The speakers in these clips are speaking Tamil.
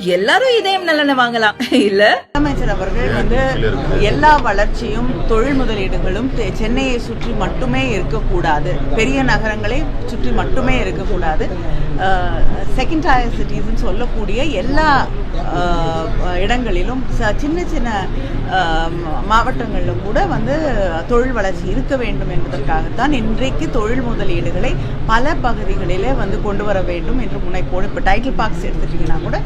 எல்லாரும் இதயம் நலனை வாங்கலாம். இல்ல? முதலமைச்சர் அவர்கள் வந்து எல்லா வளர்ச்சியும் தொழில் முதலீடுகளும் தெ- சென்னையை சுற்றி மட்டுமே இருக்கக்கூடாது. பெரிய நகரங்களை சுற்றி மட்டுமே இருக்கக்கூடாது. செகண்ட் டயர் சிட்டிஸ்ன்னு சொல்லக்கூடிய எல்லா இடங்களிலும் ச- சின்ன சின்ன மாவட்டங்களிலும் கூட வந்து தொழில் வளர்ச்சி இருக்க வேண்டும் என்பதற்காகத்தான் இன்றைக்கு தொழில் முதலீடுகளை பல பகுதிகளிலே வந்து கொண்டு வர வேண்டும் என்று முனைப்போடு இப்போ டைட்டில் பார்க்ஸ் எடுத்துட்டிங்கன்னா கூட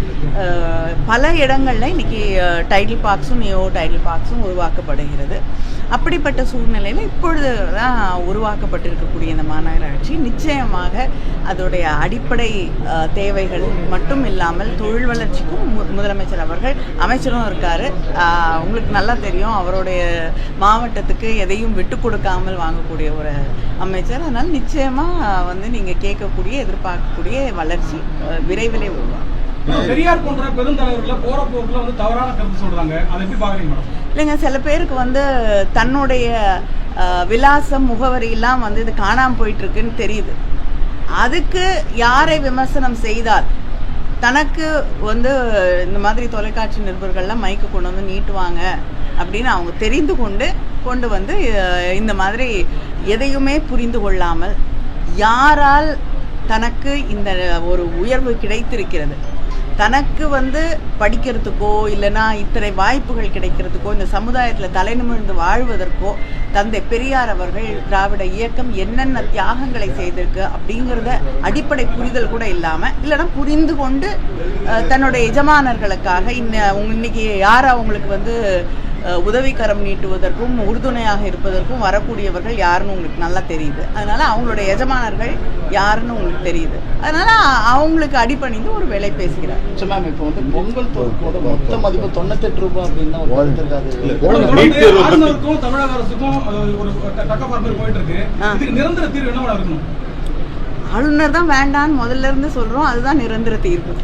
பல இடங்களில் இன்றைக்கி டைட்டில் பார்க்ஸும் நியோ டைட்டில் பார்க்ஸும் உருவாக்கப்படுகிறது. அப்படிப்பட்ட சூழ்நிலையில் இப்பொழுது தான் உருவாக்கப்பட்டிருக்கக்கூடிய இந்த மாநகராட்சி நிச்சயமாக அதோடைய அடிப்படை தேவைகள் மட்டும் இல்லாமல் தொழில் வளர்ச்சிக்கும் மு- முதலமைச்சர் அவர்கள் அமைச்சரும் இருக்கார். உங்களுக்கு நல்லா தெரியும் அவருடைய மாவட்டத்துக்கு எதையும் விட்டு கொடுக்காமல் வாங்கக்கூடிய ஒரு அமைச்சர். அதனால் நிச்சயமாக வந்து நீங்கள் கேட்கக்கூடிய எதிர்பார்க்கக்கூடிய வளர்ச்சி விரைவிலே உருவாகும். பெரியார் போன்ற பெருந்தலைவர்கள் போற போக்குல வந்து தவறான கருத்து சொல்றாங்க. அதை எப்படி பாக்குறீங்க மேடம் இல்லைங்க சில பேருக்கு வந்து தன்னுடைய அஹ், விலாசம் முகவரியெல்லாம் வந்து இது காணாமல் போயிட்டு இருக்குன்னு தெரியுது. அதுக்கு யாரை விமர்சனம் செய்தால்? தனக்கு வந்து இந்த மாதிரி தொலைக்காட்சி நிருபர்கள்லாம் மைக்கு கொண்டு வந்து நீட்டுவாங்க அப்படின்னு அவங்க தெரிந்து கொண்டு கொண்டு வந்து அஹ், இந்த மாதிரி எதையுமே புரிந்து கொள்ளாமல் யாரால் தனக்கு இந்த ஒரு உயர்வு கிடைத்திருக்கிறது? தனக்கு வந்து படிக்கிறதுக்கோ இல்லைன்னா இத்தனை வாய்ப்புகள் கிடைக்கிறதுக்கோ இந்த சமுதாயத்தில் தலைநிமிழ்ந்து வாழ்வதற்கோ தந்தை பெரியார் அவர்கள் திராவிட இயக்கம் என்னென்ன தியாகங்களை செய்திருக்கு அப்படிங்கிறத அடிப்படை புரிதல் கூட இல்லாமல் இல்லைன்னா புரிந்து கொண்டு தன்னுடைய எஜமானர்களுக்காக இன்ன இன்னைக்கு யார் அவங்களுக்கு வந்து உதவிக்கரம் நீட்டுவதற்கும் உறுதுணையாக இருப்பதற்கும் வரக்கூடியவர்கள் யாருன்னு உங்களுக்கு நல்லா தெரியுது. அதனால அவங்களுடைய எஜமானர்கள் யாருன்னு உங்களுக்கு தெரியுது. அதனால அவங்களுக்கு அடிபணிந்து ஒரு வேலை பேசுகிறார். சரி மேம் இப்போ வந்து பொங்கல் மொத்த மதிப்பு தொண்ணூத்தெட்டு ரூபாய் அப்படின்னு தான் ஒரு தமிழக அரசுக்கும் ஒரு தக்க பார்த்து போயிட்டு இருக்கு. நிரந்தர தீர்வு என்ன இருக்கணும்? ஆளுநர் தான் வேண்டான்னு முதல்ல இருந்து சொல்றோம் அதுதான் நிரந்தர தீர்வு.